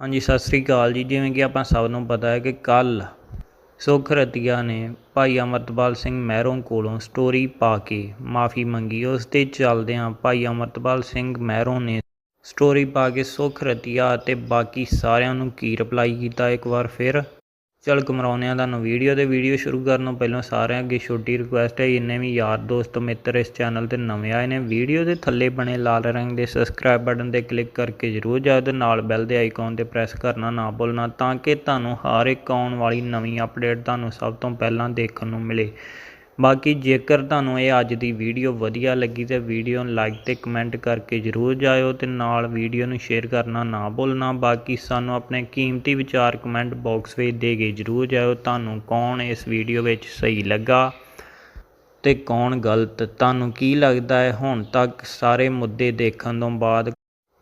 ਹਾਂਜੀ, ਸਤਿ ਸ੍ਰੀ ਅਕਾਲ ਜੀ। ਜਿਵੇਂ ਕਿ ਆਪਾਂ ਸਭ ਨੂੰ ਪਤਾ ਹੈ ਕਿ ਕੱਲ ਸੁਖ ਰਤੀਆ ਨੇ ਭਾਈ ਅਮਰਤਪਾਲ ਸਿੰਘ ਮਹਿਰੋਂ ਕੋਲੋਂ ਸਟੋਰੀ ਪਾ ਕੇ ਮਾਫੀ ਮੰਗੀ। ਉਸ ਤੇ ਚੱਲਦਿਆਂ ਭਾਈ ਅਮਰਤਪਾਲ ਸਿੰਘ ਮਹਿਰੋਂ ਨੇ ਸਟੋਰੀ ਪਾ ਕੇ ਸੁਖ ਰਤੀਆ ਅਤੇ ਬਾਕੀ ਸਾਰਿਆਂ ਨੂੰ ਕੀ ਰਿਪਲਾਈ ਕੀਤਾ? ਇੱਕ ਵਾਰ ਫਿਰ ਚਲ ਕਮਰਾਉਂਦੇ ਹਾਂ ਤੁਹਾਨੂੰ ਵੀਡੀਓ ਤੇ ਵੀਡੀਓ ਸ਼ੁਰੂ ਕਰਨ ਤੋਂ ਪਹਿਲਾਂ ਸਾਰਿਆਂ ਅੱਗੇ ਛੋਟੀ ਰਿਕੁਐਸਟ ਹੈ, ਜਿੰਨੇ ਵੀ ਯਾਰ ਦੋਸਤ ਮਿੱਤਰ ਇਸ ਚੈਨਲ ਤੇ ਨਵੇਂ ਆਏ ਨੇ, ਵੀਡੀਓ ਦੇ ਥੱਲੇ ਬਣੇ ਲਾਲ ਰੰਗ ਦੇ ਸਬਸਕ੍ਰਾਈਬ ਬਟਨ ਤੇ ਕਲਿੱਕ ਕਰਕੇ ਜਰੂਰ ਜਾਓ ਤੇ ਨਾਲ ਬੈਲ ਦੇ ਆਈਕਨ ਤੇ ਪ੍ਰੈਸ ਕਰਨਾ ਨਾ ਭੁੱਲਣਾ, ਤਾਂ ਕਿ ਤੁਹਾਨੂੰ ਹਰ ਇੱਕ ਆਉਣ ਵਾਲੀ ਨਵੀਂ ਅਪਡੇਟ ਤੁਹਾਨੂੰ ਸਭ ਤੋਂ ਪਹਿਲਾਂ ਦੇਖਣ ਨੂੰ ਮਿਲੇ। ਬਾਕੀ ਜੇਕਰ ਤੁਹਾਨੂੰ ਇਹ ਅੱਜ ਦੀ ਵੀਡੀਓ ਵਧੀਆ ਲੱਗੀ ਤੇ ਵੀਡੀਓ ਨੂੰ ਲਾਈਕ ਤੇ ਕਮੈਂਟ ਕਰਕੇ ਜਰੂਰ ਜਾਇਓ ਤੇ ਨਾਲ ਵੀਡੀਓ ਨੂੰ ਸ਼ੇਅਰ ਕਰਨਾ ਨਾ ਭੁੱਲਣਾ। ਬਾਕੀ ਸਾਨੂੰ ਆਪਣੇ ਕੀਮਤੀ ਵਿਚਾਰ ਕਮੈਂਟ ਬਾਕਸ ਵਿੱਚ ਦੇ ਕੇ ਜਰੂਰ ਜਾਇਓ। ਤੁਹਾਨੂੰ ਕੌਣ ਇਸ ਵੀਡੀਓ ਵਿੱਚ ਸਹੀ ਲੱਗਾ ਤੇ ਕੌਣ ਗਲਤ? ਤੁਹਾਨੂੰ ਕੀ ਲੱਗਦਾ ਹੈ? ਹੁਣ ਤੱਕ ਸਾਰੇ ਮੁੱਦੇ ਦੇਖਣ ਤੋਂ ਬਾਅਦ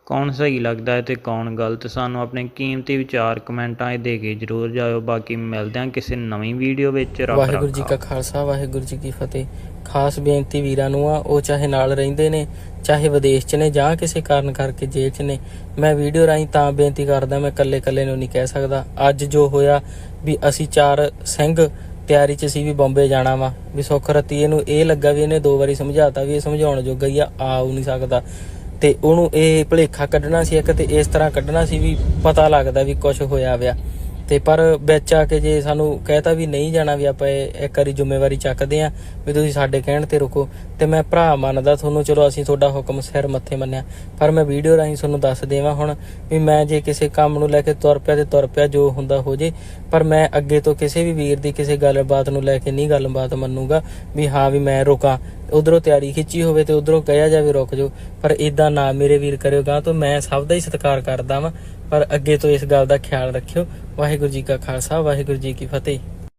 ਕੌਣ ਸਹੀ ਲੱਗਦਾ ਹੈ ਤੇ ਕੌਣ ਗਲਤ? ਸਾਨੂੰ ਆਪਣੇ ਕੀਮਤੀ ਵਿਚਾਰ ਕਮੈਂਟਾਂ 'ਚ ਦੇ ਕੇ ਜਰੂਰ ਜਾਇਓ। ਬਾਕੀ ਮਿਲਦੇ ਹਾਂ ਕਿਸੇ ਨਵੀਂ ਵੀਡੀਓ ਵਿੱਚ। ਰੱਬ ਵਾਹਿਗੁਰੂ ਜੀ। ਕਾ ਖਾਲਸਾ ਵਾਹਿਗੁਰੂ ਜੀ ਕੀ ਫਤਿਹ। ਖਾਸ ਬੇਨਤੀ ਵੀਰਾਂ ਨੂੰ ਆ ਉਹ ਚਾਹੇ ਨਾਲ ਰਹਿੰਦੇ ਨੇ ਚਾਹੇ ਵਿਦੇਸ਼ 'ਚ ਨੇ ਜਾਂ ਕਿਸੇ ਕਾਰਨ ਕਰਕੇ ਜੇਲ੍ਹ 'ਚ ਨੇ ਮੈਂ ਵੀਡੀਓ ਰਾਹੀਂ ਤਾਂ ਬੇਨਤੀ ਕਰਦਾ ਮੈਂ ਇਕੱਲੇ ਇਕੱਲੇ ਨੂੰ ਨਹੀਂ ਕਹਿ ਸਕਦਾ। ਅੱਜ ਜੋ ਹੋਇਆ ਵੀ ਅਸੀਂ ਚਾਰ ਸਿੰਘ ਤਿਆਰੀ 'ਚ ਸੀ ਵੀ ਬੰਬੇ ਜਾਣਾ ਵਾ ਵੀ ਸੁੱਖ ਰਤੀ ਇਹਨੂੰ ਇਹ ਲੱਗਾ ਵੀ ਇਹਨੇ ਦੋ ਵਾਰੀ ਸਮਝਾਤਾ ਵੀ ਇਹ ਸਮਝਾਉਣ ਜੋਗਾ ਹੀ ਆ ਆ ਨਹੀਂ ਸਕਦਾ। ਤੇ ਉਹਨੂੰ ਇਹ ਭਲੇਖਾ ਕੱਢਣਾ ਸੀ ਇੱਕ ਤੇ ਇਸ ਤਰ੍ਹਾਂ ਕੱਢਣਾ ਸੀ ਵੀ ਪਤਾ ਲੱਗਦਾ ਵੀ ਕੁਝ ਹੋਇਆ ਵਿਆ ਤੇ ਪਰ ਵਿੱਚ ਆ ਕੇ ਜੇ ਸਾਨੂੰ ਕਹਿਤਾ ਵੀ ਨਹੀਂ ਜਾਣਾ ਵੀ ਆਪਾਂ ਇਹ ਇੱਕ ਵਾਰੀ ਜ਼ਿੰਮੇਵਾਰੀ ਚੱਕਦੇ ਆ ਵੀ ਤੁਸੀਂ ਸਾਡੇ ਕਹਿਣ ਤੇ ਰੁਕੋ, ਤੇ ਮੈਂ ਭਰਾ ਮੰਨਦਾ ਤੁਹਾਨੂੰ, ਚਲੋ ਅਸੀਂ ਤੁਹਾਡਾ ਹੁਕਮ ਸਿਰ ਮੱਥੇ ਮੰਨਿਆ, ਪਰ ਮੈਂ ਵੀਡੀਓ ਰਾਹੀਂ ਤੁਹਾਨੂੰ ਦੱਸ ਦੇਵਾਂ ਹੁਣ ਵੀ ਮੈਂ ਜੇ ਕਿਸੇ ਕੰਮ ਨੂੰ ਲੈ ਕੇ ਤੁਰ ਪਿਆ ਤੇ ਤੁਰ ਪਿਆ ਜੋ ਹੁੰਦਾ ਹੋ ਜੇ, ਪਰ ਮੈਂ ਅੱਗੇ ਤੋਂ ਕਿਸੇ ਵੀ ਵੀਰ ਦੀ ਕਿਸੇ ਗੱਲਬਾਤ ਨੂੰ ਲੈ ਕੇ ਨਹੀਂ ਗੱਲਬਾਤ ਮੰਨੂਗਾ ਵੀ ਹਾਂ ਵੀ ਮੈਂ ਰੁਕਾਂ। ਉਧਰੋਂ ਤਿਆਰੀ ਖਿੱਚੀ ਹੋਵੇ ਤੇ ਉਧਰੋਂ ਕਹਿਆ ਜਾਵੇ ਰੁਕ ਜਾਓ। ਪਰ ਇਦਾਂ ਨਾ ਮੇਰੇ ਵੀਰ ਕਰਿਓ ਗਾਂ ਤੋਂ, ਮੈਂ ਸਭ ਦਾ ਹੀ ਸਤਿਕਾਰ ਕਰਦਾ ਵਾਂ। ਪਰ ਅੱਗੇ ਤੋਂ ਇਸ ਗੱਲ ਦਾ ਖਿਆਲ ਰੱਖਿਓ। ਵਾਹਿਗੁਰੂ ਜੀ ਕਾ ਖਾਲਸਾ, ਵਾਹਿਗੁਰੂ ਜੀ ਕੀ ਫਤਿਹ।